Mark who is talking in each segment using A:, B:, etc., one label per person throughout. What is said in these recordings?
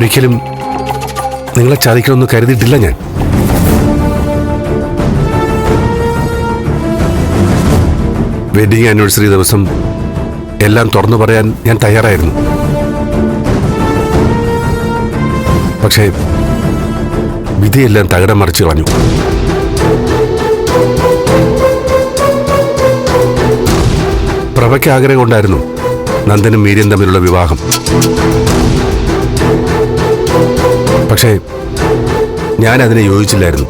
A: ഒരിക്കലും നിങ്ങളെ ചതിക്കണമെന്ന് കരുതിയിട്ടില്ല ഞാൻ. വെഡിങ് ആനിവേഴ്സറി ദിവസം എല്ലാം തുറന്നു പറയാൻ ഞാൻ തയ്യാറായിരുന്നു. പക്ഷേ വിധിയെല്ലാം തകിടം മറിച്ച് കളഞ്ഞു. പ്രഭയ്ക്ക് ആഗ്രഹം ഉണ്ടായിരുന്നു നന്ദനും മീരിയും തമ്മിലുള്ള വിവാഹം. പക്ഷേ ഞാൻ അതിനെ യോജിച്ചില്ലായിരുന്നു.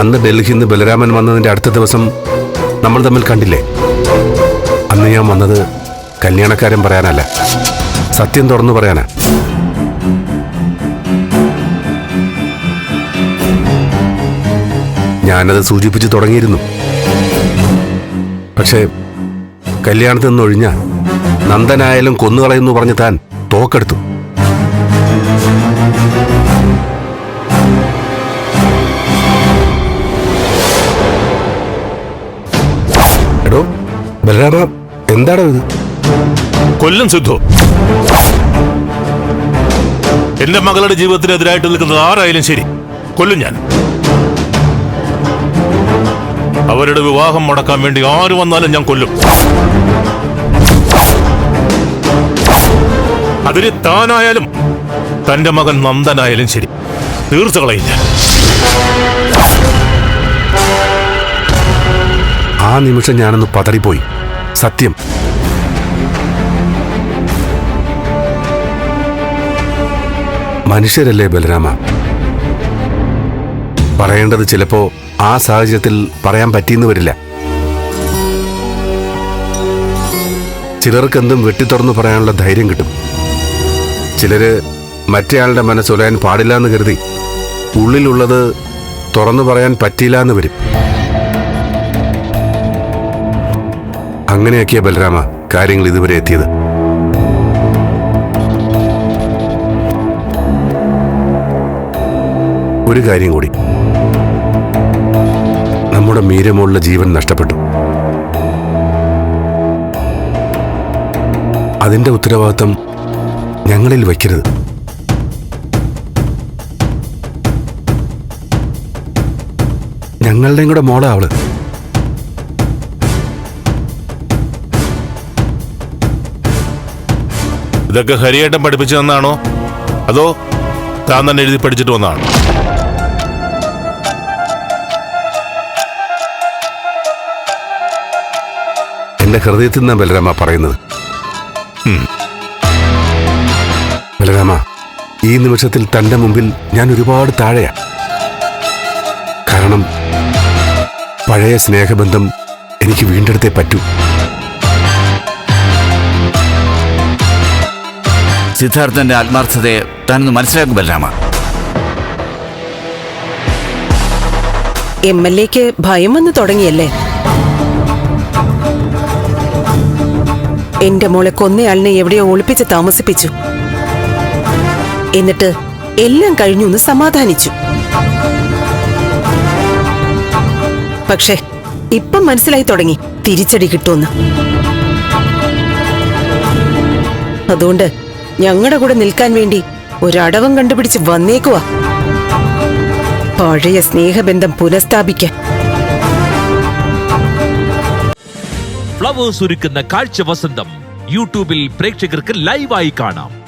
A: അന്ന് ഡൽഹിയിൽ നിന്ന് ബലരാമൻ വന്നതിന്റെ അടുത്ത ദിവസം നമ്മൾ തമ്മിൽ കണ്ടില്ലേ? അന്ന് ഞാൻ വന്നത് കല്യാണക്കാരൻ പറയാനല്ല സത്യം തുറന്നു പറയാനാ. ഞാനത് സൂചിപ്പിച്ച് തുടങ്ങിയിരുന്നു. പക്ഷേ കല്യാണത്തിൽ നിന്നൊഴിഞ്ഞ നന്ദനായാലും കൊന്നുകളയെന്ന് പറഞ്ഞ് താൻ തോക്കെടുത്തു എടോ ബലരാമ എന്താണോ ഇത്?
B: കൊല്ലം സിദ്ധു. എന്റെ മകളുടെ ജീവിതത്തിനെതിരായിട്ട് നിൽക്കുന്നത് ആരായാലും ശരി. കൊല്ലും ഞാൻ. അവരുടെ വിവാഹം മുടക്കാൻ വേണ്ടി ആര് വന്നാലും ഞാൻ കൊല്ലും. അതിന് താനായാലും തന്റെ മകൻ നന്ദനായാലും ശരി. കളയില്ല
A: ആ നിമിഷം ഞാനൊന്ന് പതറിപ്പോയി. സത്യം. മനുഷ്യരല്ലേ ബലരാമ? പറയേണ്ടത് ചിലപ്പോ ആ സാഹചര്യത്തിൽ പറയാൻ പറ്റിയെന്ന് വരില്ല. ചിലർക്ക് എന്തും വെട്ടിത്തുറന്ന് പറയാനുള്ള ധൈര്യം കിട്ടും. ചിലര് മറ്റേയാളുടെ മനസ്സൊലയാൻ പാടില്ല എന്ന് കരുതി ഉള്ളിലുള്ളത് തുറന്നു പറയാൻ പറ്റിയില്ല എന്ന് വരും. അങ്ങനെയൊക്കെയാ ബലരാമ കാര്യങ്ങൾ ഇതുവരെ എത്തിയത്. ഒരു കാര്യം കൂടി. നമ്മുടെ മീരമോളുടെ ജീവൻ നഷ്ടപ്പെട്ടു. അതിന്റെ ഉത്തരവാദിത്തം ഞങ്ങളിൽ വയ്ക്കരുത് ഞങ്ങളുടെ കൂടെ മോളാ അവൾ.
B: ഇതൊക്കെ ഹരിയേട്ടൻ പഠിപ്പിച്ചു തന്നാണോ? അതോ താൻ തന്നെ എഴുതി പഠിച്ചിട്ട് വന്നാണ്?
A: എന്റെ ഹൃദയത്തിൽ നിന്നാണ് ബലരാമ പറയുന്നത്. ബലരാമ ഈ നിമിഷത്തിൽ തന്റെ മുമ്പിൽ ഞാൻ ഒരുപാട് താഴെയാ. കാരണം പഴയ സ്നേഹബന്ധം എനിക്ക് വീണ്ടെടുത്തേ പറ്റൂ.
C: സിദ്ധാർത്ഥന്റെ ആത്മാർത്ഥതയെ താനൊന്ന് മനസ്സിലാക്കും ബലരാമ
D: എം എൽ എക്ക് ഭയം വന്ന് തുടങ്ങിയല്ലേ? എന്റെ മോളെ കൊന്നയാളിനെ എവിടെയോ ഒളിപ്പിച്ച് താമസിപ്പിച്ചു. എന്നിട്ട് എല്ലാം കഴിഞ്ഞു എന്ന് സമാധാനിച്ചു. പക്ഷെ ഇപ്പം മനസ്സിലായി തുടങ്ങി. തിരിച്ചടി കിട്ടുമെന്ന്. അതുകൊണ്ട് ഞങ്ങളുടെ കൂടെ നിൽക്കാൻ വേണ്ടി ഒരടവം കണ്ടുപിടിച്ച് വന്നേക്കുവാ. പഴയ സ്നേഹബന്ധം പുനഃസ്ഥാപിക്കാൻ.
E: ഫ്ലവേഴ്സ് ഒരുക്കുന്ന കാഴ്ച വസന്തം യൂട്യൂബിൽ പ്രേക്ഷകർക്ക് ലൈവായി കാണാം.